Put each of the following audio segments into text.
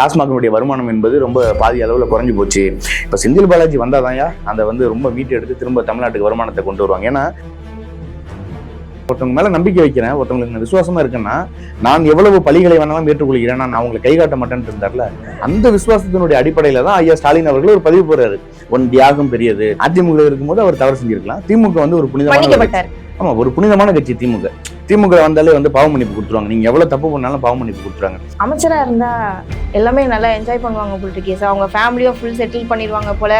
டாஸ்மாகினுடைய வருமானம் என்பது ரொம்ப பாதி அளவில் குறைஞ்சு போச்சு. இப்போ செந்தில் பாலாஜி வந்தாதான்யா அந்த வந்து ரொம்ப மீட்டு எடுத்து திரும்ப தமிழ்நாட்டுக்கு வருமானத்தை கொண்டு வருவாங்க. ஏன்னா ஒருத்தவங்க மேல நம்பிக்கை வைக்கிறேன் ஒருத்தவங்களுக்கு நான் விசுவாசமா இருக்கேன்னா நான் எவ்வளவு பழிகளை வேணாலும் ஏற்றுக்கொள்கிறேன் நான் அவங்களை கை காட்ட மாட்டேன்னு இருந்தார்ல அந்த விசுவாசத்தினுடைய அடிப்படையில தான் ஐயா ஸ்டாலின் அவர்கள் ஒரு பதிவு போறாரு உன் தியாகம் பெரியது. அதிமுக இருக்கும்போது அவர் தவறு செஞ்சிருக்கலாம். திமுக வந்து ஒரு புனிதமான ஒரு மன்னிக்கப்பட்டார் ஆமா ஒரு புனிதமான கட்சி திமுக. திமுக வந்தாலே வந்து பாவ மன்னிப்பு கொடுத்துருவாங்க. நீங்க எவ்வளவு தப்பு பண்ணாலும் பாவ மன்னிப்பு கொடுத்துருவாங்க. அமைச்சரா இருந்தா எல்லாமே நல்லா என்ஜாய் பண்ணுவாங்க போல சார் அவங்க ஃபேமிலியும் ஃபுல் செட்டில் பண்ணிடுவாங்க போல.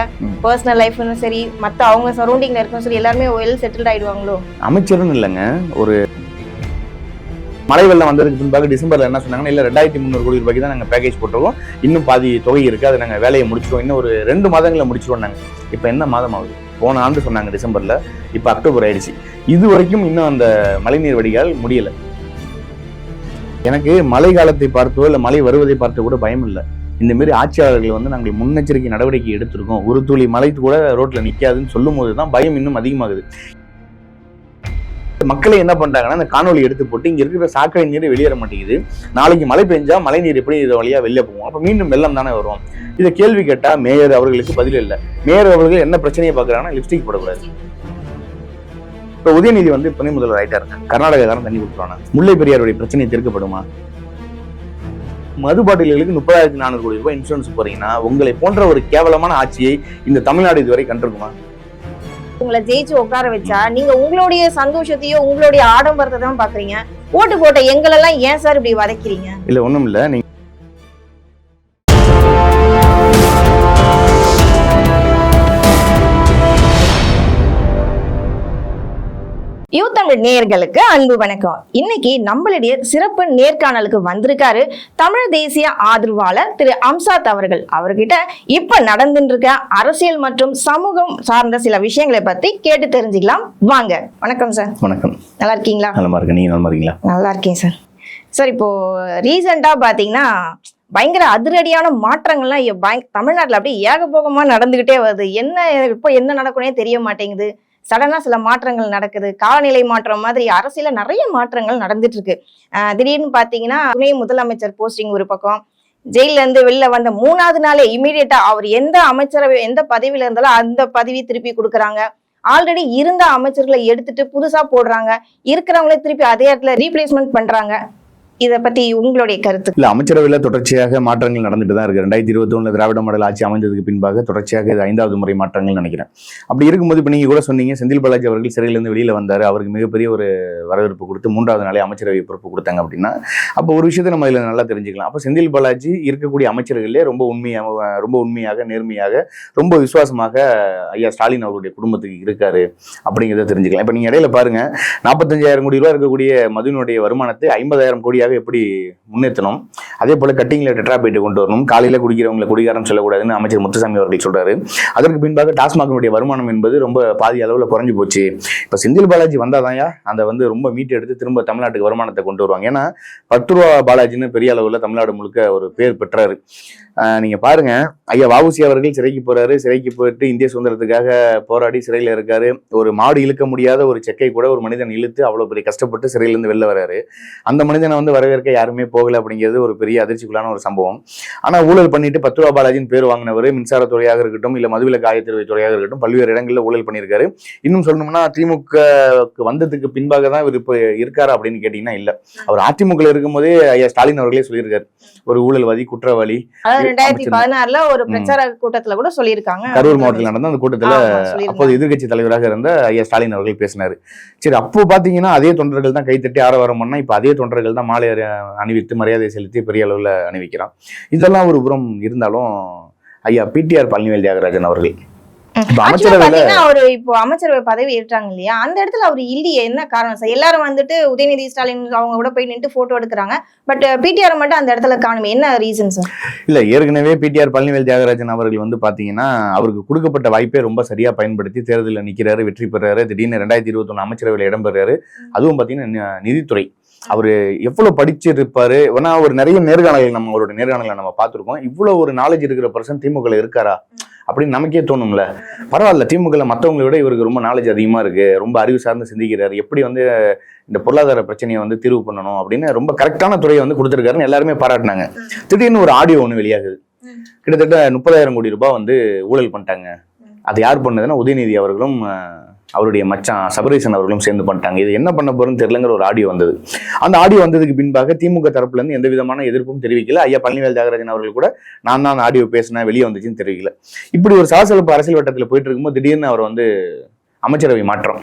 பர்சனல் லைஃப்னு சரி மத்த அவங்க சரௌண்டிங்ல இருக்கணும் சரி எல்லாருமே வெல் செட்டில்ட் ஆயிடுவாங்களோ? அமைச்சர்னு இல்லைங்க. ஒரு மழை வெள்ளம் வந்ததுக்கு பின்பாக டிசம்பர்ல என்ன சொன்னாங்கன்னா இல்ல ரெண்டாயிரத்தி முந்நூறு கோடி ரூபாய்க்கு தான் நாங்க பேக்கேஜ் போட்டிருக்கோம். இன்னும் பாதி தொகை இருக்கு. அதை நாங்க வேலையை முடிச்சிருவோம். இன்னும் ஒரு ரெண்டு மாதங்களை முடிச்சிருவோம் நாங்க. இப்ப என்ன மாதம் ஆகுது? போன ஆண்டு சொன்னாங்க டிசம்பர்ல இப்ப அக்டோபர் ஆயிடுச்சு. இது வரைக்கும் இன்னும் அந்த மழைநீர் வடிகால் முடியல. எனக்கு மழை காலத்தை பார்த்தோ இல்ல மழை வருவதை பார்த்து கூட பயம் இல்லை. இந்த மாதிரி ஆட்சியாளர்கள் வந்து நாங்கள் முன்னெச்சரிக்கை நடவடிக்கை எடுத்திருக்கோம். ஒரு துளி மழை கூட ரோட்ல நிக்காதுன்னு சொல்லும் போது தான் பயம் இன்னும் அதிகமாகுது. மக்களை என்ன பண்றாங்கன்னா அந்த காணொலி எடுத்து போட்டு இங்க இருக்கிற சாக்கடை நீர் வெளியேற மாட்டேங்குது. நாளைக்கு மழை பெஞ்சா மழை நீர் எப்படி இது வழியா வெளியே போகும்? அப்ப மீண்டும் வெள்ளம் தானே வரும். இதை கேள்வி கேட்டா மேயர் அவர்களுக்கு பதில் இல்லை. மேயர் அவர்கள் என்ன பிரச்சனையை பாக்குறாங்கன்னா லிப்ஸ்டிக் போடக்கூடாது. இப்ப உதயநிதி வந்து துணை முதல்வர் ஆயிட்டாரு. கர்நாடகாக்காரன் தண்ணி கொடுத்துருவாங்க முல்லை பெரியாருடைய பிரச்சனை தீர்க்கப்படுமா? மது பாட்டில்களுக்கு முப்பதாயிரத்தி நானூறு கோடி ரூபாய் இன்சூரன்ஸ் போறீங்கன்னா உங்களை போன்ற ஒரு கேவலமான ஆட்சியை இந்த தமிழ்நாடு இதுவரை கண்டிருக்குமா? உங்களை ஜெயிச்சு உட்கார வச்சா நீங்க உங்களுடைய சந்தோஷத்தையோ உங்களுடைய ஆடம்பரத்தை தான் பாக்குறீங்க. ஓட்டு போட்ட எங்களெல்லாம் ஏன் சார் இப்படி வதைக்கிறீங்க? இல்ல ஒண்ணும் இல்ல தமிழ் நேயர்களுக்கு அன்பு வணக்கம். இன்னைக்கு நம்மளுடைய சிறப்பு நேர்காணலுக்கு வந்திருக்காரு தமிழ் தேசிய ஆதரவாளர் திரு அம்சாத் அவர்கள். அவர்கிட்ட இப்ப நடந்துட்டு இருக்க அரசியல் மற்றும் சமூகம் சார்ந்த சில விஷயங்களை பத்தி கேட்டு தெரிஞ்சுக்கலாம். வாங்க. வணக்கம் சார். வணக்கம். நல்லா இருக்கீங்களா? நலமா இருக்கு நீங்க நலமா இருக்கீங்களா? நல்லா இருக்கேன் சார். சார் இப்போ ரீசெண்டா பாத்தீங்கன்னா பயங்கர அதிரடியான மாற்றங்கள்லாம் தமிழ்நாட்டுல அப்படியே ஏகபோகமா நடந்துகிட்டே வருது. என்ன இப்போ என்ன நடக்கும்னே தெரிய மாட்டேங்குது. சடனா சில மாற்றங்கள் நடக்குது. காலநிலை மாற்றம் மாதிரி அரசியல நிறைய மாற்றங்கள் நடந்துட்டு இருக்கு ஆஹ் திடீர்னு பாத்தீங்கன்னா துணை முதலமைச்சர் போஸ்டிங் ஒரு பக்கம். ஜெயில இருந்து வெளில வந்த மூணாவது நாளே இமீடியட்டா அவர் எந்த அமைச்சரவை எந்த பதவியில இருந்தாலும் அந்த பதவி திருப்பி கொடுக்குறாங்க. ஆல்ரெடி இருந்த அமைச்சர்களை எடுத்துட்டு புதுசா போடுறாங்க. இருக்கிறவங்களே திருப்பி அதே இடத்துல ரீப்ளேஸ்மெண்ட் பண்றாங்க. இதை பத்தி உங்களுடைய கருத்து. இல்ல அமைச்சரவையில் தொடர்ச்சியாக மாற்றங்கள் நடந்துட்டு தான் இருக்கு. ரெண்டாயிரத்தி இருபத்தி ஒண்ணுல திராவிட மாடல் ஆட்சி அமைந்ததுக்கு பின்பாக தொடர்ச்சியாக இது ஐந்தாவது முறை மாற்றங்கள் நினைக்கிறேன். அப்படி இருக்கும்போது இப்ப நீங்க கூட சொன்னீங்க செந்தில் பாலாஜி அவர்கள் சிறையிலிருந்து வெளியில வந்தாரு. அவருக்கு மிகப்பெரிய ஒரு வரவேற்பு கொடுத்து மூன்றாவது நாளே அமைச்சரவை பொறுப்பு கொடுத்தாங்க அப்படின்னா அப்போ ஒரு விஷயத்தை நம்ம இதுல நல்லா தெரிஞ்சுக்கலாம். அப்போ செந்தில் பாலாஜி இருக்கக்கூடிய அமைச்சர்களே ரொம்ப உண்மையாக ரொம்ப உண்மையாக நேர்மையாக ரொம்ப விசுவாசமாக ஐயா ஸ்டாலின் அவருடைய குடும்பத்துக்கு இருக்காரு அப்படிங்கிறத தெரிஞ்சுக்கலாம். இப்ப நீங்க இடையில பாருங்க நாற்பத்தஞ்சாயிரம் கோடி ரூபாய் இருக்கக்கூடிய மதுவினுடைய வருமானத்தை ஐம்பதாயிரம் கோடியாக எப்படி முன்னேற்றணும் அதே போல கட்டிங்ல போயிட்டு கொண்டு வரணும். காலையில குடிக்கிறவங்களை குடிகாரம் சொல்லக்கூடாதுன்னு அமைச்சர் முத்துசாமி அவர்கள் சொல்றாரு. அதற்கு பின்பாக டாஸ்மாகினுடைய வருமானம் என்பது ரொம்ப பாதி அளவுல குறைஞ்சு போச்சு. இப்ப செந்தில் பாலாஜி வந்தாதான்யா அந்த வந்து ரொம்ப மீட்டு எடுத்து திரும்ப தமிழ்நாட்டுக்கு வருமானத்தை கொண்டு வருவாங்க. ஏன்னா பத்து ரூபா பாலாஜின்னு பெரிய அளவுல தமிழ்நாடு முழுக்க ஒரு பேர் பெற்றாரு. நீங்க பாருங்க. ஐயா வாவுசி அவர்கள் சிறைக்கு போறாரு. சிறைக்கு போயிட்டு இந்திய சுதந்திரத்துக்காக போராடி சிறையில இருக்காரு. ஒரு மாடு இழுக்க முடியாத ஒரு செக்கை கூட ஒரு மனிதன் இழுத்து அவ்வளவு பெரிய கஷ்டப்பட்டு சிறையில இருந்து வெளில வராரு. அந்த மனிதனை வந்து வரவேற்க யாருமே போகல அப்படிங்கிறது ஒரு பெரிய அதிர்ச்சிக்குள்ளான ஒரு சம்பவம். ஆனா ஊழல் பண்ணிட்டு பத்து ரூபா பாலாஜின் பேர் வாங்கினவர் மின்சாரத்துறையாக இருக்கட்டும் இல்ல மதுவிலக்கு ஆயத்தீர்வை துறையாக இருக்கட்டும் பல்வேறு இடங்களில் ஊழல் பண்ணியிருக்காரு. இன்னும் சொல்லணும்னா திமுக வந்ததுக்கு பின்பாக தான் இவர் இப்போ இருக்காரா அப்படின்னு கேட்டீங்கன்னா இல்ல. அவர் அதிமுக இருக்கும்போதே ஐயா ஸ்டாலின் அவர்களே சொல்லியிருக்காரு. ஒரு ஊழல்வாதி குற்றவாளி ரெண்டாயிரத்தி. பதினாறுல ஒரு. பிரச்சார கூட்டத்துல கூட சொல்லியிருக்காங்க கரூர் மாவட்டத்தில் நடந்த அந்த கூட்டத்துல. அப்போது எதிர்க்கட்சி தலைவராக இருந்த ஐயா ஸ்டாலின் அவர்கள் பேசினாரு சரி அப்போ பாத்தீங்கன்னா அதே தொண்டர்கள் தான் கைத்தட்டி ஆரவாரம் பண்ணா இப்ப அதே தொண்டர்கள் தான் மாலை அணி- அணிவித்து மரியாதை செலுத்தி பெரிய அளவுல அணிவிக்கிறான் இதெல்லாம் ஒரு புறம் இருந்தாலும் ஐயா பிடிஆர் பழனிவேல் தியாகராஜன் அவர்கள் அவரு இப்போ அமைச்சரவை பதவி ஏற்றாங்க இல்லையா? அந்த இடத்துல அவர் இல்லையே என்ன காரணம்? சார் எல்லாரும் வந்துட்டு உதயநிதி ஸ்டாலின் அவங்க கூட போய் நின்று போட்டோ எடுக்கிறாங்க. பட் பிடிஆர் மட்டும் அந்த இடத்துல காணுமே. என்ன ரீசன் சார் இல்ல ஏற்கனவே பிடிஆர் பழனிவேல் தியாகராஜன் அவர்கள் வந்து பாத்தீங்கன்னா அவருக்கு கொடுக்கப்பட்ட வாய்ப்பை ரொம்ப சரியா பயன்படுத்தி தேர்தலில் நிக்கிறாரு வெற்றி பெறாரு. திடீர்னு ரெண்டாயிரத்தி இருபத்தி ஒண்ணு அமைச்சரவையில் இடம் பெறாரு. அதுவும் பாத்தீங்கன்னா நிதித்துறை. அவர் எவ்வளவு படிச்சிருப்பாரு? ஏன்னா அவர் நிறைய நேர்காணல்கள் நம்ம அவரோட நேர்காணல்களை நம்ம பார்த்துருக்கோம். இவ்வளவு ஒரு நாலேஜ் இருக்கிற பர்சன் திமுக இருக்காரா? அப்படின்னு நமக்கே தோணும்ல. பரவாயில்ல திமுக மற்றவங்களை விட இவருக்கு ரொம்ப நாலேஜ் அதிகமா இருக்கு. ரொம்ப அறிவு சார்ந்து சிந்திக்கிறாரு. எப்படி வந்து இந்த பொருளாதார பிரச்சனையை வந்து தீர்வு பண்ணணும் அப்படின்னு ரொம்ப கரெக்டான துறையை வந்து கொடுத்துருக்காருன்னு எல்லாருமே பாராட்டினாங்க. திடீர்னு ஒரு ஆடியோ ஒன்று வெளியாகுது. கிட்டத்தட்ட முப்பதாயிரம் கோடி ரூபாய் வந்து ஊழல் பண்ணிட்டாங்க. அது யார் பண்ணதுன்னா உதயநிதி அவர்களும் அவருடைய மச்சான் சபரீசன் அவர்களும் சேர்ந்து பண்ணிட்டாங்க. இது என்ன பண்ண போறோம்னு தெரியலங்கிற ஒரு ஆடியோ வந்தது. அந்த ஆடியோ வந்ததுக்கு பின்பாக திமுக தரப்புல இருந்து எந்த விதமான எதிர்ப்பும் தெரிவிக்கல. ஐயா பழனிவேல் தியாகராஜன் அவர்கள் கூட நான் தான் ஆடியோ பேசினேன் வெளியே வந்துச்சுன்னு தெரிவிக்கல. இப்படி ஒரு சலசலப்பு அரசியல் வட்டத்தில் போயிட்டு இருக்கும்போது திடீர்னு அவர் வந்து அமைச்சரவை மாற்றம்.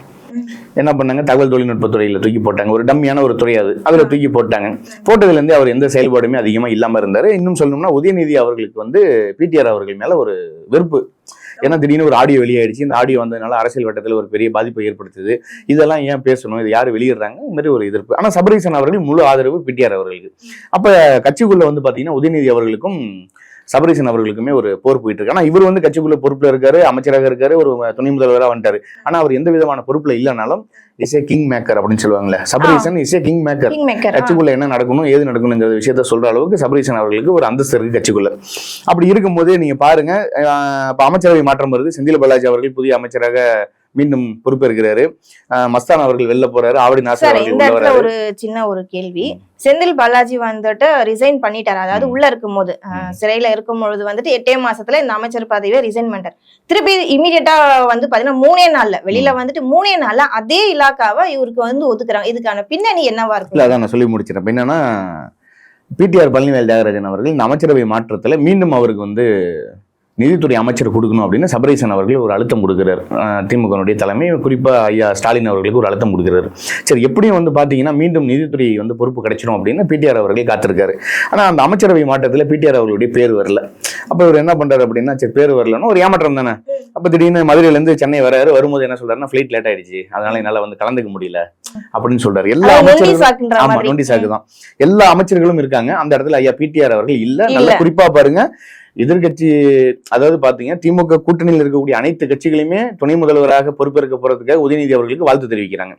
என்ன பண்ணாங்க? தகவல் தொழில்நுட்பத்துறையில தூக்கி போட்டாங்க. ஒரு டம்மியான ஒரு துறை அது. அதுல தூக்கி போட்டாங்க. போட்டதுல இருந்து அவர் எந்த செயல்பாடுமே அதிகமா இல்லாம இருந்தாரு. இன்னும் சொல்லணும்னா உதயநிதி அவர்களுக்கு வந்து பிடிஆர் அவர்கள் மேல ஒரு வெறுப்பு. ஏன்னா திடீர்னு ஒரு ஆடியோ வெளியாயிடுச்சு. இந்த ஆடியோ வந்ததுனால அரசியல் வட்டத்தில் ஒரு பெரிய பாதிப்பை ஏற்படுத்துது. இதெல்லாம் ஏன் பேசணும்? இது யார் வெளியிடுறாங்க? இந்த மாதிரி ஒரு எதிர்ப்பு. ஆனா சபரீசன் அவர்கள் முழு ஆதரவு பிடிஆர் அவர்களுக்கு. அப்ப கட்சிக்குள்ள வந்து பாத்தீங்கன்னா உதயநிதி அவர்களுக்கும் சபரீசன் அவர்களுக்குமே ஒரு போர் போயிட்டு இருக்கு ஆனா இவர் வந்து கட்சிக்குள்ள பொறுப்புல இருக்காரு அமைச்சராக இருக்காரு ஒரு துணை முதல்வராக வந்துட்டாரு. ஆனா அவர் எந்த விதமான பொறுப்புல இல்லைனாலும் இஸ் ஏ கிங் மேக்கர் அப்படின்னு சொல்லுவாங்கல்ல. Sabareesan is a king maker கட்சிக்குள்ள என்ன நடக்கணும் ஏது நடக்கணுங்கிற விஷயத்த சொல்ற அளவுக்கு சபரீசன் அவர்களுக்கு ஒரு அந்தஸ்து இருக்கு கட்சிக்குள்ள. அப்படி இருக்கும்போது நீங்க பாருங்க இப்ப அமைச்சரவை மாற்றம் வருது. செந்தில் பாலாஜி அவர்கள் புதிய அமைச்சராக மீண்டும் பொறுப்பேற்கிறாரு. மஸ்தான் அவர்கள் வெளில போறாரு. ஆவடி நாசர் இந்த இடத்துல ஒரு சின்ன ஒரு கேள்வி. செந்தில் பாலாஜி வந்துட்டு ரிசைன் பண்ணிட்டாரு. அதாவது உள்ள இருக்கும் போது சிறையில இருக்கும் பொழுது வந்துட்டு எட்டே மாசத்துல இந்த அமைச்சர் பதவியை ரிசைன் பண்ணிட்டார். திருப்பி இமீடியட்டா வந்து பாத்தீங்கன்னா மூணே நாள்ல வெளியில வந்துட்டு மூணே நாள்ல அதே இலாக்காவை இவருக்கு வந்து ஒதுக்குறாங்க. இதுக்கான பின்னணி என்னவா இல்ல இருக்கும் அதான் நான் சொல்லி முடிச்சிடறேன் என்னன்னா பிடிஆர் பழனிவேல் தியாகராஜன் அவர்கள் இந்த அமைச்சரவை மாற்றத்துல மீண்டும் அவருக்கு வந்து நிதித்துறை அமைச்சர் கொடுக்கணும் அப்படின்னு சபரீசன் அவர்கள் ஒரு அழுத்தம் கொடுக்கிறார். திமுகனுடைய தலைமை குறிப்பா ஐயா ஸ்டாலின் அவர்களுக்கு ஒரு அழுத்தம் கொடுக்கிறார். சரி எப்படியும் வந்து பாத்தீங்கன்னா மீண்டும் நிதித்துறை வந்து பொறுப்பு கிடைச்சிடும் அப்படின்னு பிடிஆர் அவர்கள் காத்திருக்காரு. ஆனா அந்த அமைச்சரவை மாற்றத்துல பிடிஆர் அவர்களுடைய பேர் வரல. அப்ப இவர் என்ன பண்றாரு அப்படின்னா சரி பேர் வரலன்னா ஒரு ஏமாற்றம் தானே? அப்ப திடீர்னு மதுரையில இருந்து சென்னை வராரு வரும்போது என்ன சொல்றாருன்னா ஃபிளைட் லேட் ஆயிடுச்சு. அதனால என்னால வந்து கலந்துக்க முடியல. அப்படின்னு சொல்றாரு. எல்லா நொண்டி அமைச்சர்களும் ஆமா டுவெண்ட்டி சாக்கு தான். எல்லா அமைச்சர்களும் இருக்காங்க. அந்த இடத்துல ஐயா பிடிஆர் அவர்கள் இல்ல. நல்ல. குறிப்பா பாருங்க. எதிர்கட்சி அதாவது பாத்தீங்க திமுக கூட்டணியில் இருக்கக்கூடிய அனைத்து கட்சிகளுமே துணை முதல்வராக பொறுப்பேற்க போறதுக்காக உதயநிதி அவர்களுக்கு வாழ்த்து தெரிவிக்கிறாங்க.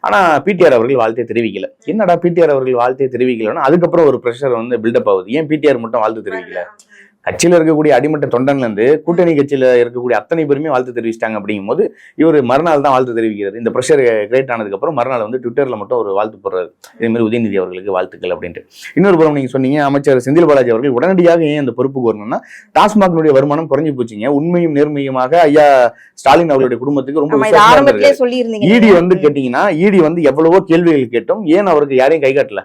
ஆனா பிடிஆர் அவர்கள் வாழ்த்தே தெரிவிக்கல. என்னடா பிடிஆர் அவர்கள் வாழ்த்தே தெரிவிக்கலன்னா அதுக்கப்புறம் ஒரு ப்ரெஷர் வந்து பில்டப் ஆகுது. ஏன் பிடிஆர் மட்டும் வாழ்த்து தெரிவிக்கல? கட்சியில இருக்கக்கூடிய அடிமட்ட தொண்டன்ல இருந்து கூட்டணி கட்சியில இருக்கக்கூடிய அத்தனை பேருமே வாழ்த்து தெரிவிச்சிட்டாங்க அப்படிங்கும்போது இவர் மறுநாள் தான் வாழ்த்து தெரிவிக்கிறார். இந்த ப்ரெஷர் கிரியேட் ஆனதுக்கு அப்புறம் மறுநாள் வந்து ட்விட்டர்ல மட்டும் ஒரு வாழ்த்து போடுறாரு. இதே மாதிரி உதயநிதி அவர்களுக்கு வாழ்த்துக்கள் அப்படின்ட்டு. இன்னொரு புறம் நீங்க சொன்னீங்க அமைச்சர் செந்தில் பாலாஜி அவர்கள் உடனடியாக ஏன் அந்த பொறுப்புக்கு வரணும்னா டாஸ்மாகினுடைய வருமானம் குறைஞ்சு போச்சுங்க. உண்மையும் நேர்மையுமாக ஐயா ஸ்டாலின் அவர்களுடைய குடும்பத்துக்கு ரொம்ப ஈடி வந்து கேட்டீங்கன்னா ஈடி வந்து எவ்வளவோ கேள்விகள் கேட்டும். ஏன் அவருக்கு யாரையும் கை காட்டல?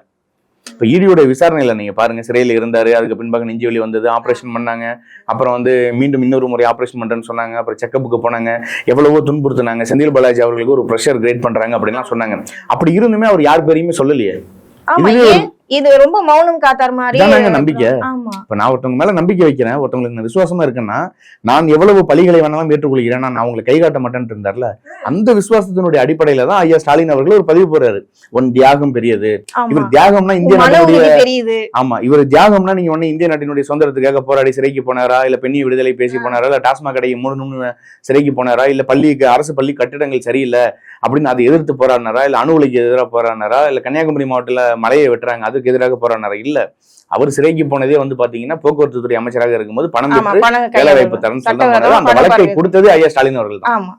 இப்ப ஈடியோட விசாரணையில நீங்க பாருங்க சிறையில இருந்தாரு அதுக்கு பின்பாக நெஞ்சு வலி வந்தது ஆபரேஷன் பண்ணாங்க. அப்புறம் வந்து மீண்டும் இன்னொரு முறை ஆபரேஷன் பண்றேன்னு சொன்னாங்க. அப்புறம் செக்கப்புக்கு போனாங்க. எவ்வளவோ துன்புறுத்துனாங்க. செந்தில் பாலாஜி அவர்களுக்கு ஒரு ப்ரெஷர் கிரியேட் பண்றாங்க அப்படின்லாம் சொன்னாங்க. அப்படி இருந்துமே அவர் யார் பேரையுமே சொல்லலையே. இதுவே இது ரொம்ப மௌனம் காத்தார் மாதிரி நம்பிக்கை. இப்ப நான் ஒருத்தவங்க மேல நம்பிக்கை வைக்கிறேன் ஒருத்தவங்களுக்கு விசுவாசமா இருக்கேன்னா நான் எவ்வளவு பழிகளை வேணாலும் ஏற்றுக்கொள்கிறேன் நான் அவங்களை கை காட்ட மாட்டேன்னு இருந்தார்ல? அந்த விசுவாசத்தினுடைய அடிப்படையில தான் ஐயா ஸ்டாலின் அவர்கள் ஒரு பதிவு போறாரு உன் தியாகம் பெரியது. இவர் தியாகம்னா இந்திய நாட்டினுடைய ஆமா. இவர் தியாகம்னா நீங்க ஒண்ணு இந்திய நாட்டினுடைய சுதந்திரத்துக்காக போராடி சிறைக்கு போனாரா? இல்ல பெண்ணி விடுதலை பேசி போனாரா? இல்ல டாஸ்மாக் கடையை மூடணும்னு சிறைக்கு போனாரா? இல்ல பள்ளிக்கு அரசு பள்ளி கட்டிடங்கள் சரியில்லை அப்படின்னு அதை எதிர்த்து போராடினாரா? இல்ல அணு உலைக்கு எதிராக போராடினாரா? இல்ல கன்னியாகுமரி மாவட்டத்துல மலையை வெட்டுறாங்க. அதுக்கு எதிராக போராடினாரா? இல்ல. அவர் சிறைக்கு போனதே வந்து பாத்தீங்கன்னா போக்குவரத்து துறை அமைச்சராக இருக்கும்போது பணம் வேலை வாய்ப்பு போனாரு. அந்த வழக்கை. கொடுத்தது ஐயா ஸ்டாலின் அவர்கள் தான்.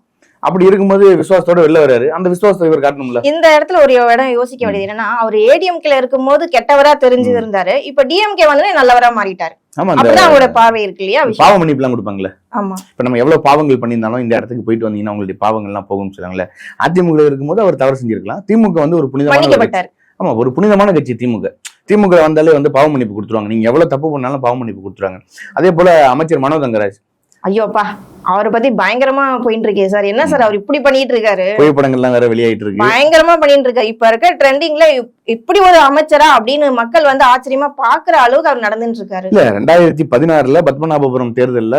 அப்படி இருக்கும்போது விசுவாசத்தோட வெளில வராரு அந்த விசுவாசத்தை இவர் காட்டணும்ல? இந்த இடத்துல ஒரு இடம் யோசிக்க வேண்டியது என்னன்னா அவர் ஏடிஎம்கேல இருக்கும்போது கெட்டவரா தெரிஞ்சு இருந்தாரு. இப்ப டிஎம்கே வந்து நல்லவரா மாறிட்டாரு. ஆமா அவரோட பார்வை இருக்கு இல்லையா மன்னிப்புலாம் கொடுப்பாங்களே? ஆமா. இப்ப நம்ம எவ்வளவு பாவங்கள் பண்ணியிருந்தாலும் இந்த இடத்துக்கு போயிட்டு வந்தீங்கன்னா உங்களுடைய பாவங்கள்லாம் போகும்னு சொல்லுவாங்கல்ல அதிமுக இருக்கும்போது அவர் தவறு செஞ்சிருக்கலாம். திமுக வந்து ஒரு புனிதமான ஆமா ஒரு புனிதமான கட்சி திமுக. திமுக வந்தாலே வந்து பாவ மன்னிப்பு கொடுத்துருவாங்க. நீங்க எவ்வளவு தப்பு பண்ணாலும் பாவ மன்னிப்பு கொடுத்துருவாங்க. அதே போல அமைச்சர் மனோ தங்கராஜ் ஐயோப்பா அவரை பத்தி பயங்கரமா போயிட்டு இருக்கே சார். என்ன சார் அவர் இப்படி பண்ணிட்டு இருக்காரு புகைப்படங்கள்லாம் வேற வெளியாயிட்டு இருக்கு பயங்கரமா பண்ணிட்டு இருக்காரு இப்ப இருக்க ட்ரெண்டிங்ல இப்படி ஒரு அமைச்சரா அப்படின்னு மக்கள் வந்து ஆச்சரியமா பாக்குற அளவுக்கு அவர் நடந்துட்டு இருக்காரு இல்ல ரெண்டாயிரத்தி பதினாறுல பத்மநாபபுரம் தேர்தல்ல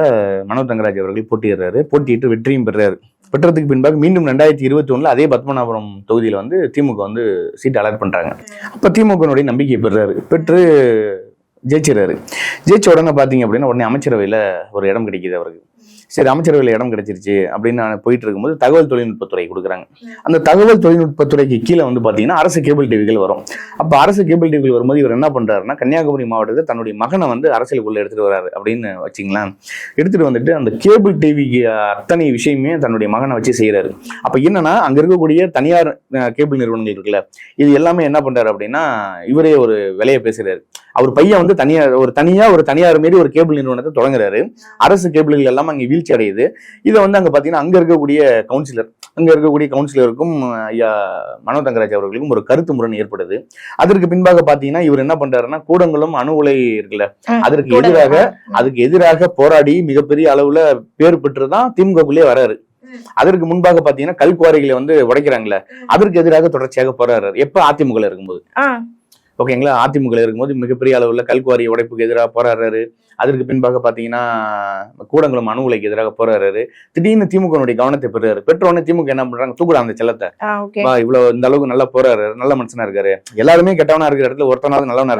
மனோ தங்கராஜ் அவர்கள் போட்டியிடுறாரு. போட்டியிட்டு வெற்றியும் பெறாரு பெற்றதுக்கு பின்பாக மீண்டும் ரெண்டாயிரத்தி இருபத்தி ஒண்ணுல அதே பத்மநாபபுரம் தொகுதியில வந்து திமுக வந்து சீட் அலாட் பண்றாங்க. அப்ப திமுகனுடைய நம்பிக்கை பெறாரு பெற்று ஜெயிச்சிடறாரு. ஜெயிச்ச உடனே பார்த்தீங்க அப்படின்னா உடனே அமைச்சரவையில் ஒரு இடம் கிடைக்குது அவருக்கு. சரி அமைச்சரவையில் இடம் கிடைச்சிருச்சு அப்படின்னு நான் போயிட்டு இருக்கும்போது தகவல் தொழில்நுட்பத்துறை கொடுக்குறாங்க. அந்த தகவல் தொழில்நுட்பத்துறைக்கு கீழே வந்து பார்த்தீங்கன்னா அரசு கேபிள் டிவிகள் வரும். அப்போ அரசு கேபிள் டிவிகள் வரும்போது இவர் என்ன பண்றாருன்னா கன்னியாகுமரி மாவட்டத்தில் தன்னுடைய மகனை வந்து அரசியலுக்குள்ள எடுத்துட்டு வராரு அப்படின்னு வச்சிங்களேன். எடுத்துட்டு வந்துட்டு அந்த கேபிள் டிவிக்கு அத்தனை விஷயமே தன்னுடைய மகனை வச்சு செய்யறாரு அப்போ என்னன்னா அங்க இருக்கக்கூடிய தனியார் கேபிள் நிறுவனங்கள் இருக்குல்ல இது எல்லாமே என்ன பண்றாரு அப்படின்னா இவரே ஒரு விலையை பேசுறாரு. அவர் பையன் வந்து தனியார் ஒரு தனியா ஒரு தனியார் மாரி ஒரு கேபிள் நிறுவனத்தை தொடங்குறாரு. அரசு கேபிள்கள் எல்லாம் அங்கே வீழ்ச்சி அடையுது. இதை வந்து அங்க பாத்தீங்கன்னா அங்க இருக்கக்கூடிய கவுன்சிலர் அங்க இருக்கக்கூடிய கவுன்சிலருக்கும் ஐயா மனோ தங்கராஜ் அவர்களுக்கும் ஒரு கருத்து முரண் ஏற்படுது. அதற்கு பின்பாக பாத்தீங்கன்னா இவர் என்ன பண்றாருன்னா கூடங்குளம் அணு உலை இருக்குல்ல அதற்கு எதிராக. அதுக்கு எதிராக போராடி மிகப்பெரிய அளவுல பேர் பெற்றுதான் திமுகக்குள்ளே வராரு. அதற்கு முன்பாக பாத்தீங்கன்னா கல்குவாரிகளை வந்து உடைக்கிறாங்களே அதற்கு எதிராக தொடர்ச்சியாக போராடுறாரு. எப்ப அதிமுக இருக்கும்போது? ஓகேங்களா அதிமுக இருக்கும்போது மிகப்பெரிய அளவுல கல்குவாரி உடைப்புக்கு எதிராக போராடுறாரு. அதற்கு பின்பாக பாத்தீங்கன்னா கூடங்குளம் அணு உலைக்கு எதிராக போராடுறாரு. திடீர்னு திமுகனுடைய கவனத்தை பெறுறாரு. பெற்றோடனே திமுக என்ன பண்றாங்க? தூக்குறாங்க அந்த செல்லத்தை. வா இவ்வளவு இந்த அளவுக்கு நல்லா போறாரு நல்ல மனுஷனா இருக்காரு. எல்லாருமே கெட்டவனா இருக்கிற இடத்துல ஒருத்தனாவது நல்லவனா.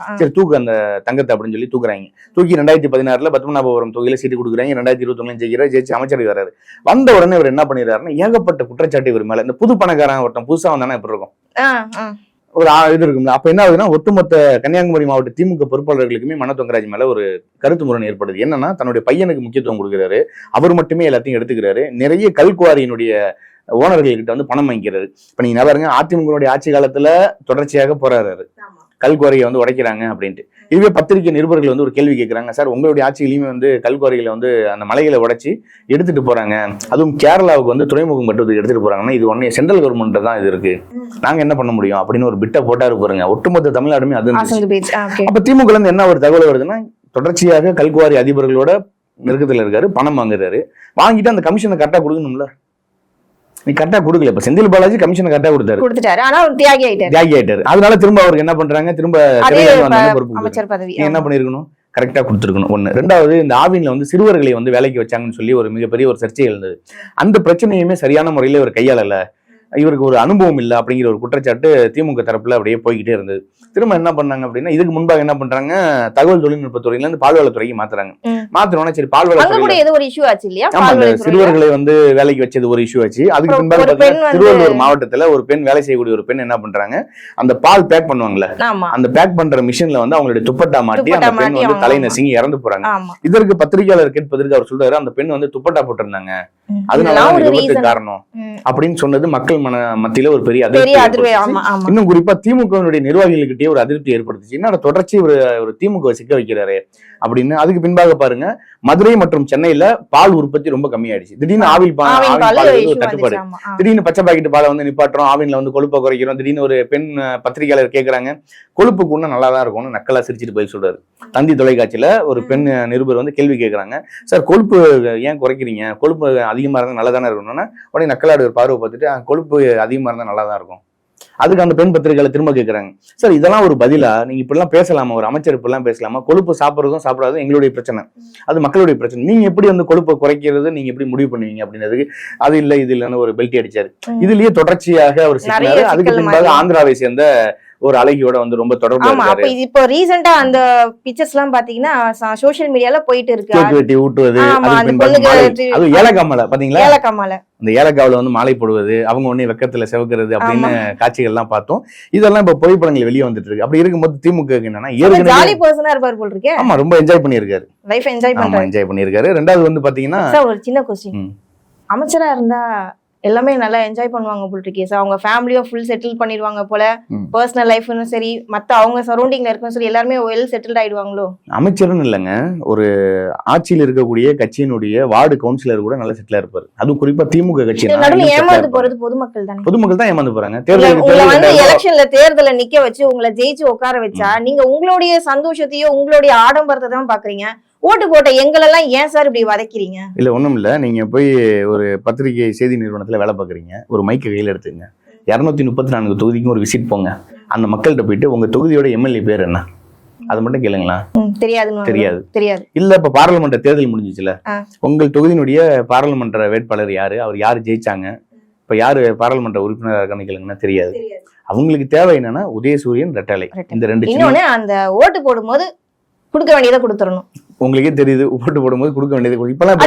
ஆ. சரி தூக்கு அந்த தங்கத்தை அப்படின்னு சொல்லி தூக்குறாங்க. தூக்கி ரெண்டாயிரத்தி பதினாறுல பத்மநாபபுரம் தொகுதியில சீட்டு கொடுக்குறாங்க. ரெண்டாயிரத்தி இருபத்தி ஜெயிக்கிறார் ஜெயிச்சு அமைச்சருக்கு வராரு வந்த உடனே இவர் என்ன பண்ணிடுறாருன்னா ஏகப்பட்ட குற்றச்சாட்டு இவர் மேல. இந்த புது பணக்காரன் ஒருத்தன் புதுசா வந்தானே எப்படி இருக்கும். ஒரு இது இருக்கும்ல. அப்ப என்ன ஆகுதுன்னா ஒட்டுமொத்த கன்னியாகுமரி மாவட்ட திமுக பொறுப்பாளர்களுக்குமே மன தொங்கராஜ் மேல ஒரு கருத்து முரண் ஏற்படுது. என்னன்னா தன்னுடைய பையனுக்கு முக்கியத்துவம் கொடுக்குறாரு. அவர் மட்டுமே எல்லாத்தையும் எடுத்துக்கிறாரு. நிறைய கல்குவாரியினுடைய ஓனர்கள் கிட்ட வந்து பணம் வாங்கிக்கிறாரு. இப்ப நீங்க நல்லா பாருங்க அதிமுக ஆட்சி காலத்துல தொடர்ச்சியாக போராடுறாரு. கல்குவாரியை வந்து உடைக்கிறாங்க அப்படின்ட்டு. இதுவே பத்திரிகை நிருபர்கள் வந்து ஒரு கேள்வி கேட்கறாங்க சார் உங்களுடைய ஆட்சியிலையுமே வந்து கல்குவாரிகளை வந்து அந்த மலைகளை உடைச்சி எடுத்துட்டு போறாங்க. அதுவும் கேரளாவுக்கு வந்து துறைமுகம் கட்டுறதுக்கு எடுத்துட்டு போறாங்கன்னா இது ஒன்னே சென்ட்ரல் கவர்மெண்ட் தான் இது இருக்கு. நாங்க என்ன பண்ண முடியும்? அப்படின்னு ஒரு பிட்ட போட்டாரு பாருங்க. ஒட்டுமொத்த தமிழ்நாடுமே அது. அப்ப திமுக என்ன ஒரு தகவல் வருதுன்னா தொடர்ச்சியாக கல்குவாரி அதிபர்களோட நெருக்கத்துல இருக்காரு பணம் வாங்குறாரு. வாங்கிட்டு அந்த கமிஷனை கரெக்டா கொடுக்கணும்ல. நீ கரெக்டா கொடுக்கல. இப்ப செந்தில் பாலாஜி கமிஷனை கரெக்டா கொடுத்தாரு. கொடுத்துட்டாரு. ஆனா அவர் தியாகி ஆயிட்டாரு. தியாகி ஆயிட்டாரு. அதனால திரும்ப அவருக்கு என்ன பண்றாங்க? திரும்ப. அமைச்சர் பதவி. என்ன பண்ணிருக்கணும்? கரெக்டா கொடுத்துருக்கணும். ஒண்ணு. ரெண்டாவது இந்த ஆவின்ல வந்து சிறுவர்களை வந்து வேலைக்கு வச்சாங்கன்னு சொல்லி ஒரு மிகப்பெரிய ஒரு சர்ச்சை எழுந்தது. அந்த பிரச்சனையுமே சரியான முறையில இவர் கையாளல. இவருக்கு ஒரு அனுபவம் இல்லை அப்படிங்கிற ஒரு குற்றச்சாட்டு திமுக தரப்புல அப்படியே போய்கிட்டே இருந்தது. திரும்ப என்ன பண்ணாங்க அப்படின்னா இதுக்கு முன்பாக என்ன பண்றாங்க? தகவல் தொழில்நுட்பத்துறையில இருந்து பால்வளத்துறைக்கு மாத்துறாங்க. ம். மாத்தினோடனே சரி பால்வளத்துறை ஒரு இஷ்யூ ஆச்சு இல்லையா? சிறுவர்களை வந்து வேலைக்கு வச்சது ஒரு இஷ்யூ ஆச்சு அதுக்கு பின்பாக திருவள்ளூர் மாவட்டத்துல ஒரு பெண் வேலை செய்யக்கூடிய ஒரு பெண் என்ன பண்றாங்க அந்த பால் பேக் பண்ணுவாங்கல்ல அந்த பேக் பண்ற மிஷின்ல வந்து அவங்களுடைய துப்பட்டா மாட்டி அந்த பெண் வந்து தலை. நசுங்கி இறந்து போறாங்க இதற்கு பத்திரிகையாளர் கேட்பதற்கு அவர் சொல்றாரு அந்த பெண் வந்து துப்பட்டா போட்டிருந்தாங்க. அதனால reason. காரணம். அப்படின்னு சொன்னது மக்கள் மன மத்தியில ஒரு பெரிய அதிர்ச்சி இன்னும் குறிப்பா திமுகவினுடைய நிர்வாகிகளுக்கிட்டே ஒரு அதிருப்தி ஏற்படுத்துச்சு என்னடா தொடர்ச்சி ஒரு ஒரு திமுக சிக்க வைக்கிறாரு அப்படின்னு அதுக்கு பின்பாக பாருங்க மதுரை மற்றும் சென்னையில பால் உற்பத்தி ரொம்ப கம்மியாயிடுச்சு. திடீர்னு ஆவில் ஆவின் பால் தட்டுப்பாடு. திடீர்னு பச்சை பாக்கெட் பாலை வந்து நிப்பாட்டுறோம். ஆவின்ல வந்து கொழுப்பை குறைக்கிறோம். திடீர்னு ஒரு பெண் பத்திரிகையாளர் கேக்குறாங்க. கொழுப்பு கூட நல்லா தான் இருக்கும்னு நக்கலா சிரிச்சிட்டு போய் சொல்றாரு. தந்தி தொலைக்காட்சியில ஒரு பெண் நிருபர் வந்து கேள்வி கேக்குறாங்க. சார் கொழுப்பு ஏன் குறைக்கிறீங்க? கொழுப்பு அதிகமா இருந்தா நல்லா தானே இருக்கணும்னா உடனே நக்கலாடு ஒரு பார்வை பார்த்துட்டு "ஆ, கொழுப்பு அதிகமா இருந்தா நல்லா தான் இருக்கும். அதுக்கு அந்த பெண் பத்திரிகையாளர் திரும்ப கேக்குறாங்க. சார் இதெல்லாம் ஒரு பதிலா? நீங்க இப்படிலாம் பேசலாமா? ஒரு அமைச்சர் இப்படிலாம் பேசலாமா? கொழுப்பு சாப்பிடுறதும் சாப்பிடாததும் எங்களுடைய பிரச்சனை. அது மக்களுடைய பிரச்சனை. நீங்க எப்படி வந்து கொழுப்பை குறைக்கிறது? நீங்க எப்படி முடிவு பண்ணுவீங்க அப்படின்றதுக்கு அது இல்ல இது இல்லைன்னு ஒரு பெல்ட்டி அடிச்சாரு. இதுலயே தொடர்ச்சியாக அவர் நிறைய சிக்கினாரு. அதுக்கு பின்பாக. ஆந்திராவை சேர்ந்த ஒரு அழகியோட வந்து ரொம்ப தொடர்பு ஆமா அப்ப இது இப்போ ரீசெண்டா அந்த பிக்சர்ஸ் எல்லாம் பாத்தீங்கன்னா சோஷியல் மீடியால போயிட்டு இருக்கு. கேக் வெட்டி ஊட்டுவது அது ஏலக்காமலை பாத்தீங்களா? ஏலக்காமால இந்த ஏலக்காவுல வந்து மாலை போடுவது அவங்க ஒண்ணே வெக்கத்துல செவக்கிறது அப்படின்னு காட்சிகள் எல்லாம் பார்த்தோம். இதெல்லாம் இப்ப புகைப்படங்கள் வெளியே வந்துட்டு இருக்கு. அப்படி இருக்கும்போது திமுக என்னன்னா ஜாலி பர்சனா இருப்பார் போல் இருக்கே ஆமா ரொம்ப என்ஜாய் பண்ணியிருக்காரு. லைஃப் என்ஜாய் பண்றாரு. என்ஜாய் பண்ணியிருக்காரு. ரெண்டாவது வந்து பாத்தீங்கன்னா ஒரு சின்ன கொஸ்டின். அமைச்சரா இருந்தா எல்லாமே நல்லா என்ஜாய் பண்ணுவாங்க போல் இருக்கே சார் அவங்க ஃபேமிலியும் ஃபுல் செட்டில் பண்ணிடுவாங்க போல. பர்சனல் லைஃப்னு சரி மத்த அவங்க சரௌண்டிங்ல இருக்கும் சரி எல்லாருமே வெல் செட்டில்ட் ஆயிடுவாங்களோ? அமைச்சர்னு இல்லைங்க. ஒரு ஆட்சியில் இருக்கக்கூடிய கட்சியினுடைய வார்டு கவுன்சிலர் கூட நல்ல செட்டிலா இருப்பாரு. அதுவும் குறிப்பா திமுக கட்சி நடுவுல ஏமாந்து போறது பொதுமக்கள் தானே? பொதுமக்கள் தான் ஏமாந்து போறாங்க. உங்களை வந்து எலெக்ஷன்ல தேர்தல நிக்க வச்சு உங்களை ஜெயிச்சு உட்கார வச்சா நீங்க உங்களுடைய சந்தோஷத்தையோ உங்களுடைய ஆடம்பரத்தை தான் பாக்குறீங்க. ஓட்டு போட்ட எங்களெல்லாம் ஏன் சார் இப்படி வதைக்கிறீங்க? இல்ல ஒண்ணும் இல்ல. நீங்க போய் ஒரு பத்திரிகை செய்தி நிறுவனத்துல வேலை பாக்குறீங்க. ஒரு மைக்கை கையில எடுத்துங்க. இருநூத்தி முப்பத்தி நான்கு தொகுதிக்கும் ஒரு விசிட் போங்க. அந்த மக்கள்கிட்ட போயிட்டு உங்க தொகுதியோட எம்எல்ஏ பேர் என்ன? அதை மட்டும் கேளுங்களா? ம், தெரியாதுன்னு தெரியாது. தெரியாது. இல்ல இப்ப பாராளுமன்ற தேர்தல் முடிஞ்சிச்சுல. உங்கள் தொகுதியினுடைய பாராளுமன்ற வேட்பாளர் யாரு? அவர் யாரு ஜெயிச்சாங்க? இப்ப யாரு பாராளுமன்ற உறுப்பினராக இருக்கான்னு கேளுங்கன்னா தெரியாது. அவங்களுக்கு தேவை என்னன்னா உதயசூரியன் ரெட்டலை. இந்த ரெண்டு அந்த ஓட்டு போடும்போது கொடுக்க வேண்டியதை கொடுத்துடணும். உங்களுக்கே தெரியுது ஓட்டு போடும்போது கொடுக்க வேண்டியது இப்பெல்லாம்.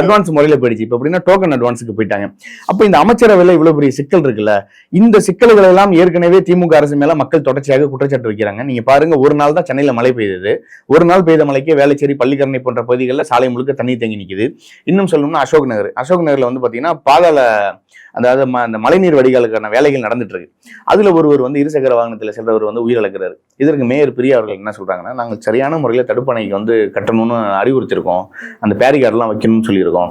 அட்வான்ஸ் முறையில போயிடுச்சு. இப்ப அப்படின்னா டோக்கன் அட்வான்ஸுக்கு போயிட்டாங்க. அப்ப இந்த அமைச்சரவையில இவ்வளவு பெரிய சிக்கல் இருக்குல்ல? இந்த சிக்கல்கள் எல்லாம் ஏற்கனவே திமுக அரசு மேல மக்கள் தொடர்ச்சியாக குற்றச்சாட்டு வைக்கிறாங்க. நீங்க பாருங்க ஒரு நாள் தான் சென்னையில மழை பெய்யுது ஒரு நாள் பெய்த மழைக்கு வேளச்சேரி பள்ளிக்கரணை போன்ற பகுதிகளில் சாலை முழுக்க தண்ணி தேங்கி நிக்குது. இன்னும் சொல்லணும்னா அசோக் நகர். அசோக் நகர்ல வந்து பாத்தீங்கன்னா பாதாள அதாவது அந்த மழைநீர் வடிகாலுக்கான வேலைகள் நடந்துட்டு இருக்கு அதுல ஒருவர் வந்து இருசக்கர வாகனத்துல சென்றவர் வந்து உயிரிழக்கிறாரு. இதற்கு மேயர் பிரியா அவர்கள் என்ன சொல்றாங்கன்னா நாங்கள் சரியான முறையில தடுப்பணைக்கு வந்து கட்டணும்னு அறிவுறுத்திருக்கோம். அந்த பேரிகார்டெல்லாம் வைக்கணும்னு சொல்லியிருக்கோம்.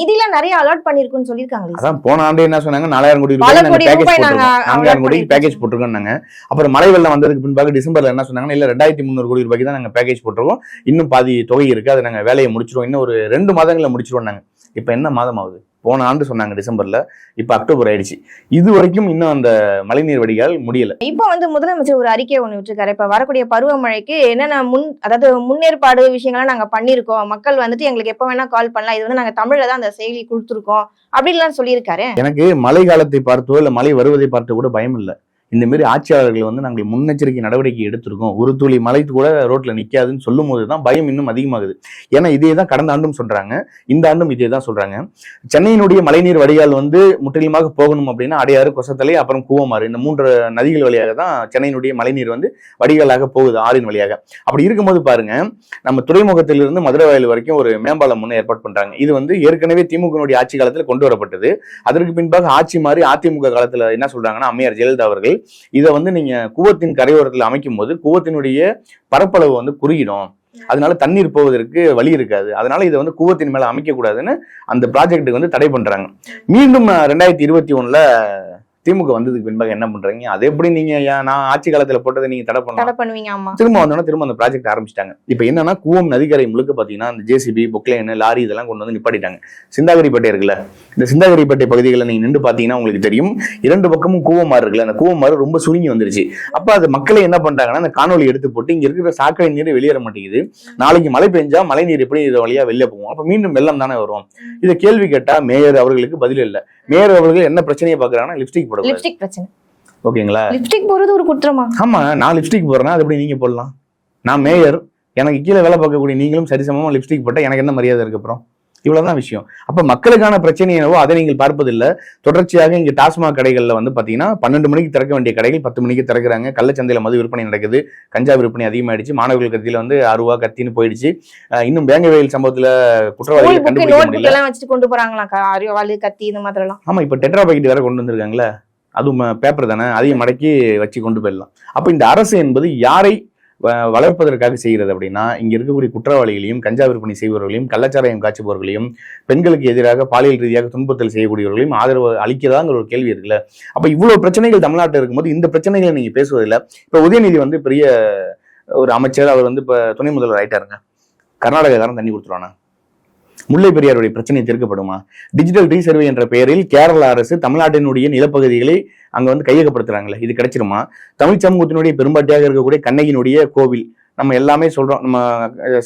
நிதிலாம் நிறைய அலாட் பண்ணிருக்குன்னு சொல்லிருக்காங்களே அதான் போன ஆண்டு என்ன சொன்னாங்க நாலாயிரம் கோடி ரூபாய் நாலாயிரம் கோடிக்கு பேக்கேஜ் போட்டிருக்கோம்னாங்க. அப்புறம் மழை வெள்ளம் வந்ததுக்கு பின்பாக டிசம்பர்ல என்ன சொன்னாங்கன்னா இல்ல ரெண்டாயிரத்தி முந்நூறு கோடி ரூபாய்க்கு தான் நாங்க பேக்கேஜ் போட்டிருக்கோம். இன்னும் பாதி தொகை இருக்கு அதை நாங்க வேலையை முடிச்சிருவோம். இன்னும் ஒரு ரெண்டு மாதங்களை முடிச்சிருவோம் நாங்க இப்ப என்ன மாதம் ஆகுது? போன ஆண்டு சொன்னாங்க டிசம்பர்ல இப்ப அக்டோபர் ஆயிடுச்சு. இது வரைக்கும் இன்னும் அந்த மழைநீர் வடிகால் முடியல. இப்போ வந்து முதலமைச்சர் ஒரு அறிக்கை ஒண்ணு விட்டுருக்காரு. இப்ப வரக்கூடிய பருவமழைக்கு என்னென்ன முன் அதாவது முன்னேற்பாடு விஷயங்கள்லாம் நாங்க பண்ணிருக்கோம். மக்கள் வந்துட்டு எங்களுக்கு எப்ப வேணா கால் பண்ணலாம். இது வந்து நாங்க தமிழ்ல தான் அந்த செயலி கொடுத்துருக்கோம். அப்படின்லாம் சொல்லியிருக்காரு. எனக்கு மழை காலத்தை பார்த்தோ இல்ல மழை வருவதை பார்த்து கூட பயம் இல்லை இந்த மாதிரி ஆட்சியாளர்கள் வந்து நாங்கள் முன்னெச்சரிக்கை நடவடிக்கை எடுத்திருக்கோம். ஒரு துளி மலைக்கு கூட ரோட்ல நிற்காதுன்னு சொல்லும் போது தான் பயம் இன்னும் அதிகமாகுது. ஏன்னா இதே தான் கடந்த ஆண்டும் சொல்றாங்க. இந்த ஆண்டும் இதே தான் சொல்றாங்க. சென்னையினுடைய மழைநீர் வடிகால் வந்து முற்றிலுமாக போகணும் அப்படின்னா அடையாறு கொசத்தலை அப்புறம் கூவமாறு இந்த மூன்று நதிகள் வழியாக தான் சென்னையினுடைய மழைநீர் வந்து வடிகாலாக போகுது ஆறின் வழியாக. அப்படி இருக்கும்போது பாருங்க நம்ம துறைமுகத்திலிருந்து மதுரை வயல் வரைக்கும் ஒரு மேம்பாலம் ஒன்று ஏற்பாடு பண்றாங்க. இது வந்து ஏற்கனவே திமுகனுடைய ஆட்சி காலத்தில் கொண்டு வரப்பட்டது. அதற்கு பின்பாக ஆட்சி மாறி அதிமுக காலத்தில் என்ன சொல்றாங்கன்னா அம்மையார் ஜெயலலிதா அவர்கள் இதை வந்து நீங்க கூவத்தின் கரையோரத்தில் அமைக்கும் போது கூவத்தினுடைய பரப்பளவு வந்து குறுகிடும். அதனால தண்ணீர் போவதற்கு வழி இருக்காது. அதனால இதை வந்து கூவத்தின் மேல அமைக்க கூடாதுன்னு அந்த ப்ராஜெக்ட்டுக்கு வந்து தடை பண்றாங்க. மீண்டும் ரெண்டாயிரத்தி இருபத்தி ஒண்ணுல திமுக வந்ததுக்கு பின்பாக என்ன பண்றீங்க? அது எப்படி நீங்க நான் ஆட்சி காலத்துல போட்டதை நீங்க தடை தடை பண்ணுவீங்க ஆமா. திரும்ப வந்தோன்னா திரும்ப அந்த ப்ராஜெக்ட் ஆரம்பிச்சிட்டாங்க. இப்போ என்னன்னா கூவம் நதிக்கரை முழுக்க பார்த்தீங்கன்னா அந்த ஜேசிபி பொக்லைன் லாரி இதெல்லாம் கொண்டு வந்து நிப்பாட்டிட்டாங்க. சிந்தாகரிப்பேட்டை இருக்குல்ல இந்த சிந்தாகரிப்பேட்டை பகுதிகளில் நீங்க நின்று பார்த்தீங்கன்னா உங்களுக்கு தெரியும். இரண்டு பக்கமும் கூவமாறு இருக்குல்ல அந்த கூவமாறு ரொம்ப சுருங்கி வந்துருச்சு. அப்போ அது மக்களை என்ன பண்றாங்கன்னா அந்த காணொலி எடுத்து போட்டு இங்க இருக்கிற சாக்கடை நீர் வெளியேற மாட்டேங்குது. நாளைக்கு மழை பெஞ்சா மழை நீர் எப்படி இது வழியா வெளியே போகும்? அப்போ மீண்டும் வெள்ளம் தானே வரும். இதை கேள்வி கேட்டா மேயர் அவர்களுக்கு பதில் இல்லை. மேயர் அவர்கள் என்ன பிரச்சனையை பார்க்கறாங்கன்னா லிப்ஸ்டிக் போடக்கூடாது லிப்ஸ்டிக் பிரச்சனை. ஓகேங்களா? லிப்ஸ்டிக் போறது ஒரு குற்றமா? ஆமா நான் லிப்ஸ்டிக் போடுறேன் அது எப்படி நீங்க போடலாம்? நான் மேயர் எனக்கு கீழே வேலை பார்க்கக்கூடிய நீங்களும் சரிசமமா லிப்ஸ்டிக் போட்டா எனக்கு என்ன மரியாதை இருக்கு அப்புறம்? இவ்வளவுதான் விஷயம். அப்ப மக்களுக்கான பிரச்சனை என்னவோ அதை நீங்கள் பார்ப்பதில்லை. தொடர்ச்சியாக இங்க டாஸ்மாக் கடைகள்ல வந்து பாத்தீங்கன்னா பன்னெண்டு மணிக்கு திறக்க வேண்டிய கடைகள் பத்து மணிக்கு திறக்கிறாங்க. கள்ளச்சந்தையில மது விற்பனை நடக்குது. கஞ்சா விற்பனை அதிகமாயிடுச்சு. மாணவர்கள் கத்தியில வந்து அருவா கத்தின்னு போயிடுச்சு. இன்னும் பேங்க வயல் சம்பவத்துல குற்றவாளிகளை கண்டுபிடிக்க முடியல. வச்சுட்டு கொண்டு போறாங்களாம் அறிவாளு கத்தி இந்த மாதிரி ஆமா இப்ப டெட்ரா பாக்கெட் வேற கொண்டு வந்திருக்காங்களே? அது பேப்பர் தானே? அதையும் மடக்கி வச்சு கொண்டு போயிடலாம். அப்போ இந்த அரசு என்பது யாரை வ- வளர்ப்பதற்காக செய்கிறது அப்படின்னா இங்க இருக்கக்கூடிய குற்றவாளிகளையும் கஞ்சா விற்பனை செய்பவர்களையும் கள்ளச்சாராயம் காய்ச்சுபவர்களையும் பெண்களுக்கு எதிராக பாலியல் ரீதியாக துன்பத்தில் செய்யக்கூடியவர்களையும் ஆதரவு அளிக்கிறதாங்கிற ஒரு கேள்வி இருக்குல்ல? அப்ப இவ்வளவு பிரச்சனைகள் தமிழ்நாட்டில் இருக்கும்போது இந்த பிரச்சனைகளை நீங்க பேசுவதில்லை. இப்ப உதயநிதி வந்து பெரிய ஒரு அமைச்சர் அவர் வந்து இப்ப துணை முதல்வர் ஆயிட்டாருங்க. கர்நாடகாக்காரன் தண்ணி கொடுத்துருவானா? முல்லை பெரியாருடைய பிரச்சனை தீர்க்கப்படுமா? டிஜிட்டல் ரீசர்வே என்ற பெயரில் கேரள அரசு தமிழ்நாட்டினுடைய நிலப்பகுதிகளை அங்க வந்து கையகப்படுத்துறாங்களே இது கிடைச்சிருமா? தமிழ் சமூகத்தினுடைய பெரும்பாட்டியாக இருக்கக்கூடிய கண்ணகியினுடைய கோவில் நம்ம எல்லாமே சொல்றோம் நம்ம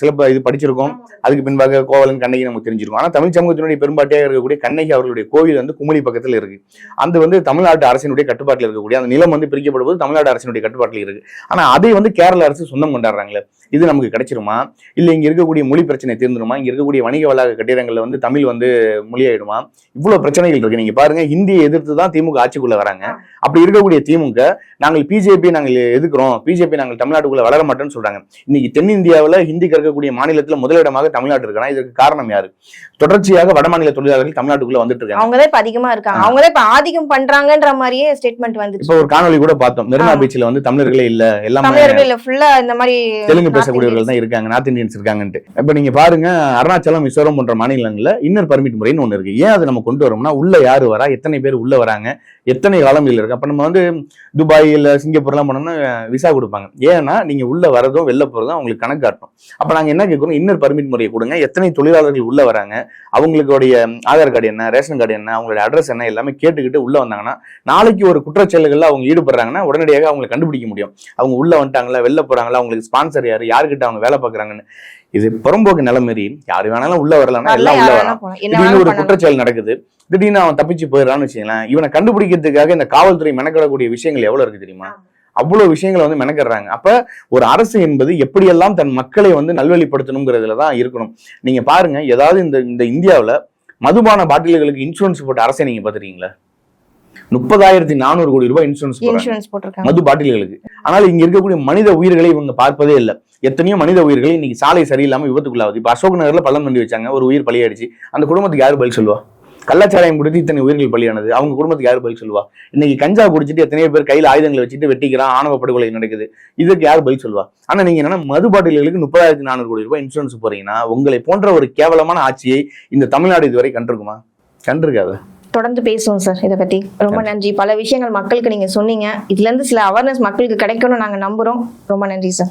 சிலப்ப இது படிச்சிருக்கோம். அதுக்கு பின்பாக கோவலன் கண்ணகி நமக்கு தெரிஞ்சிருக்கோம். ஆனா தமிழ் சமூகத்தினுடைய பெரும்பாட்டியாக இருக்கக்கூடிய கண்ணகி அவர்களுடைய கோவில் வந்து குமுளி பக்கத்துல இருக்கு. அந்த வந்து தமிழ்நாட்டு அரசினுடைய கட்டுப்பாட்டில் இருக்கக்கூடிய அந்த நிலம் வந்து பிரிக்கப்படும்போது தமிழ்நாடு அரசினுடைய கட்டுப்பாட்டில் இருக்கு. ஆனா அதை வந்து கேரள அரசு சொந்தம் கொண்டாடுறாங்களே. இது நமக்கு கிடைச்சிருமா? இல்ல இங்க இருக்கக்கூடிய மொழி பிரச்சனை தீர்ந்துருமா? இங்க இருக்கக்கூடிய வணிக வளாக கட்டிடங்கள்ல வந்து தமிழ் வந்து மொழியாயிடுமா? இவ்வளவு பிரச்சனைகள் இருக்கு. நீங்க பாருங்க ஹிந்தியை எதிர்த்து தான் திமுக ஆட்சிக்குள்ள வராங்க. அப்படி இருக்கக்கூடிய திமுக நாங்கள் பிஜேபி நாங்கள் எதுக்குறோம் பிஜேபி நாங்கள் தமிழ்நாட்டுக்குள்ள வளர மாட்டோம்னு சொல்றாங்க. இன்னைக்கு தென்னிந்தியாவுல ஹிந்தி கற்கக்கூடிய மாநிலத்துல முதலிடமாக தமிழ்நாடு இருக்கானா? இதற்கு காரணம் யாரு? தொடர்ச்சியாக வடமாநில தொழிலாளர்கள் தமிழ்நாட்டுக்குள்ள வந்துட்டு இருக்காங்க. இப்ப அதிகமா இருக்காங்க. அவங்கதான் இப்ப ஆதிக்கம் பண்றாங்கன்ற மாதிரியே ஸ்டேட்மெண்ட் வந்துச்சு இப்ப ஒரு காணொளி கூட பார்த்தோம். மெரினா ஆ. பீச்ல வந்து தமிழர்களே இல்ல எல்லாமே தமிழர்கள் இல்ல ஃபுல்லா இந்த மாதிரி தெலுங்கு பேசக்கூடியவர்கள் தான் இருக்காங்க நார்த் இந்தியன்ஸ் இருக்காங்கன்ட்டு. இப்ப நீங்க பாருங்க அருணாச்சலம் மிசோரம் போன்ற மாநிலங்கள்ல இன்னர் பர்மிட் முறைன்னு ஒண்ணு இருக்கு. ஏன் அதை நம்ம கொண்டு வரோம்னா உள்ள யாரு வரா எத்தனை பேர் உள்ள வராங்க எத்தனை காலம் இதுல இருக்கு? அப்போ நம்ம வந்து துபாய் இல்லை சிங்கப்பூர்லாம் போனோம்னா விசா கொடுப்பாங்க. ஏன்னா நீங்கள் உள்ளே வரதும் வெளில போகிறதோ அவங்களுக்கு கணக்கு காட்டணும் அப்போ நாங்கள் என்ன கேட்குறோம் இன்னர் பர்மிட் முறையை கொடுங்க. எத்தனை தொழிலாளர்கள் உள்ளே வராங்க? அவங்களுடைய ஆதார் கார்டு என்ன ரேஷன் கார்டு என்ன அவங்களுடைய அட்ரஸ் என்ன எல்லாமே கேட்டுக்கிட்டு உள்ளே வந்தாங்கன்னா நாளைக்கு ஒரு குற்றச்செயல்களில் அவங்க ஈடுபடுறாங்கன்னா உடனடியாக அவங்களை கண்டுபிடிக்க முடியும். அவங்க உள்ளே வந்துட்டாங்களா? வெளில போகிறாங்களா அவங்களுக்கு ஸ்பான்சர் யார்? யாருக்கிட்ட அவங்க வேலை பார்க்குறாங்கன்னு. இது புறம்போக்கு நிலம் மாரி யாரு வேணாலும் உள்ள வரலாம்னா வரல, எல்லாம் உள்ள வரலாம். திடீர்னு ஒரு. குற்றச்செயல் நடக்குது. திடீர்னு அவன் தப்பிச்சு போயிடறான்னு வச்சுக்கலாம் இவனை கண்டுபிடிக்கிறதுக்காக இந்த காவல்துறை மெனக்கிடக்கூடிய விஷயங்கள் எவ்வளவு இருக்கு தெரியுமா? அவ்வளவு விஷயங்களை வந்து மெனக்கிடுறாங்க. அப்ப ஒரு அரசு என்பது எப்படியெல்லாம் தன் மக்களை வந்து நல்வழிப்படுத்தணுங்கிறதுல தான் இருக்கணும். நீங்க பாருங்க ஏதாவது இந்த இந்த இந்தியாவுல மதுபான பாட்டில்களுக்கு இன்சூரன்ஸ் போட்ட அரசை நீங்க பாத்துறீங்களா முப்பதாயிரத்தி நானூறு கோடி ரூபாய் இன்சூரன்ஸ் இன்சூரன்ஸ் போட்டிருக்காங்க. மது பாட்டில்களுக்கு. ஆனால் இங்க இருக்கக்கூடிய மனித உயிர்களை இவங்க பார்ப்பதே இல்லை. எத்தனையோ மனித உயிர்கள் இன்னைக்கு சாலை சரியில்லாம விபத்துக்குள்ளாகுது இப்ப அசோக் நகர்ல பள்ளம் தண்டி வச்சாங்க. ஒரு உயிர் பலியாயிடுச்சு. அந்த குடும்பத்துக்கு யாரு பதில் சொல்லுவா? கள்ளச்சாராயம் குடித்து இத்தனை உயிர்கள் பலியானது. அவங்க குடும்பத்துக்கு யாரு பதில் சொல்லுவா? இன்னைக்கு கஞ்சா குடிச்சிட்டு எத்தனையோ பேர் கையில ஆயுதங்களை வச்சுட்டு வெட்டிக்கிறான். ஆணவ படுகொலை நடக்குது. இதுக்கு யார் பதில் சொல்லுவா? ஆனா நீங்க என்னன்னா மது பாட்டில்களுக்கு முப்பதாயிரத்தி நானூறு கோடி ரூபாய் இன்சூரன்ஸ் போறீங்கன்னா உங்களை போன்ற ஒரு கேவலமான ஆட்சியை இந்த தமிழ்நாடு இதுவரை கண்டிருக்குமா? கண்டிருக்காது. தொடர்ந்து பேசுவோம் சார் இதை பத்தி. ரொம்ப நன்றி. பல விஷயங்கள் மக்களுக்கு நீங்க சொன்னீங்க. இதுல இருந்து சில அவேர்னஸ் மக்களுக்கு கிடைக்கும்னு நாங்க நம்புறோம். ரொம்ப நன்றி சார்.